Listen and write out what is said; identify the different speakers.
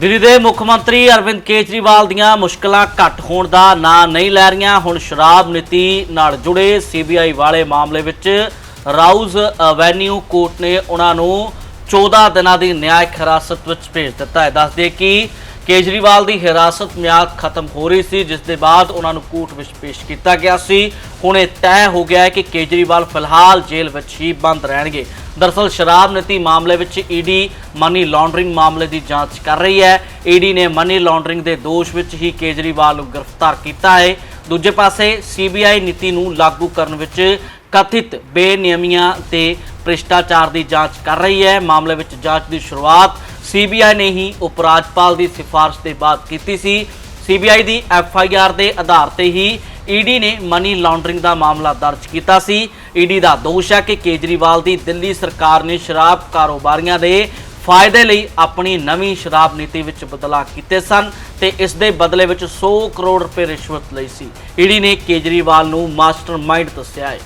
Speaker 1: ਦਿੱਲੀ ਦੇ ਮੁੱਖ ਮੰਤਰੀ ਅਰਵਿੰਦ ਕੇਜਰੀਵਾਲ ਦੀਆਂ ਮੁਸ਼ਕਲਾਂ ਘੱਟ ਹੋਣ ਦਾ ਨਾਂ ਨਹੀਂ ਲੈ ਰਹੀਆਂ। ਹੁਣ ਸ਼ਰਾਬ ਨੀਤੀ ਨਾਲ ਜੁੜੇ ਸੀਬੀਆਈ ਵਾਲੇ ਮਾਮਲੇ ਵਿੱਚ ਰਾਊਜ਼ ਐਵੇਨਿਊ ਕੋਰਟ ਨੇ ਉਹਨਾਂ ਨੂੰ 14 ਦਿਨਾਂ ਦੀ ਨਿਆਇਕ ਹਿਰਾਸਤ ਵਿੱਚ ਭੇਜ ਦਿੱਤਾ ਹੈ। ਦੱਸਦੇ ਕਿ ਕੇਜਰੀਵਾਲ ਦੀ ਹਿਰਾਸਤ ਮਿਆਦ ਖਤਮ ਹੋ ਰਹੀ ਸੀ, ਜਿਸ ਦੇ ਬਾਅਦ ਉਹਨਾਂ ਨੂੰ ਕੋਰਟ ਵਿੱਚ ਪੇਸ਼ ਕੀਤਾ ਗਿਆ ਸੀ। ਹੁਣ ਇਹ ਤੈਅ ਹੋ ਗਿਆ ਹੈ ਕਿ ਕੇਜਰੀਵਾਲ ਫਿਲਹਾਲ ਜੇਲ੍ਹ ਵਿੱਚ ਹੀ ਬੰਦ ਰਹਿਣਗੇ। ਦਰਅਸਲ ਸ਼ਰਾਬ ਨੀਤੀ ਮਾਮਲੇ ਵਿੱਚ ਈਡੀ ਮਨੀ ਲਾਂਡਰਿੰਗ ਮਾਮਲੇ ਦੀ ਜਾਂਚ ਕਰ ਰਹੀ ਹੈ। ਈਡੀ ਨੇ ਮਨੀ ਲਾਂਡਰਿੰਗ ਦੇ ਦੋਸ਼ ਵਿੱਚ ਹੀ ਕੇਜਰੀਵਾਲ ਨੂੰ ਗ੍ਰਿਫਤਾਰ ਕੀਤਾ ਹੈ। ਦੂਜੇ ਪਾਸੇ, ਸੀਬੀਆਈ ਨੀਤੀ ਨੂੰ ਲਾਗੂ ਕਰਨ ਵਿੱਚ ਕਥਿਤ ਬੇਨਿਯਮੀਆਂ ਤੇ ਭ੍ਰਿਸ਼ਟਾਚਾਰ ਦੀ ਜਾਂਚ ਕਰ ਰਹੀ ਹੈ। ਮਾਮਲੇ ਵਿੱਚ ਜਾਂਚ ਦੀ ਸ਼ੁਰੂਆਤ ਸੀਬੀਆਈ ਨੇ ਹੀ ਉਪ ਰਾਜਪਾਲ ਦੀ ਸਿਫਾਰਿਸ਼ ਦੇ ਬਾਅਦ ਕੀਤੀ ਸੀ। ਸੀਬੀਆਈ ਦੀ ਐਫ ਆਈ ਆਰ ਦੇ ਆਧਾਰ ਤੇ ਹੀ ਈਡੀ ਨੇ ਮਨੀ ਲਾਂਡਰਿੰਗ ਦਾ ਮਾਮਲਾ ਦਰਜ ਕੀਤਾ ਸੀ। ਈਡੀ ਦਾ ਦੋਸ਼ ਹੈ ਕਿ ਕੇਜਰੀਵਾਲ ਦੀ ਦਿੱਲੀ ਸਰਕਾਰ ਨੇ ਸ਼ਰਾਬ ਕਾਰੋਬਾਰੀਆਂ ਦੇ ਫਾਇਦੇ ਲਈ ਆਪਣੀ ਨਵੀਂ ਸ਼ਰਾਬ ਨੀਤੀ ਵਿੱਚ ਬਦਲਾਅ ਕੀਤੇ ਸਨ ਤੇ ਇਸ ਦੇ ਬਦਲੇ ਵਿੱਚ 100 ਕਰੋੜ ਰੁਪਏ ਰਿਸ਼ਵਤ ਲਈ ਸੀ। ਈਡੀ ਨੇ ਕੇਜਰੀਵਾਲ ਨੂੰ ਮਾਸਟਰਮਾਈਂਡ ਦੱਸਿਆ ਹੈ।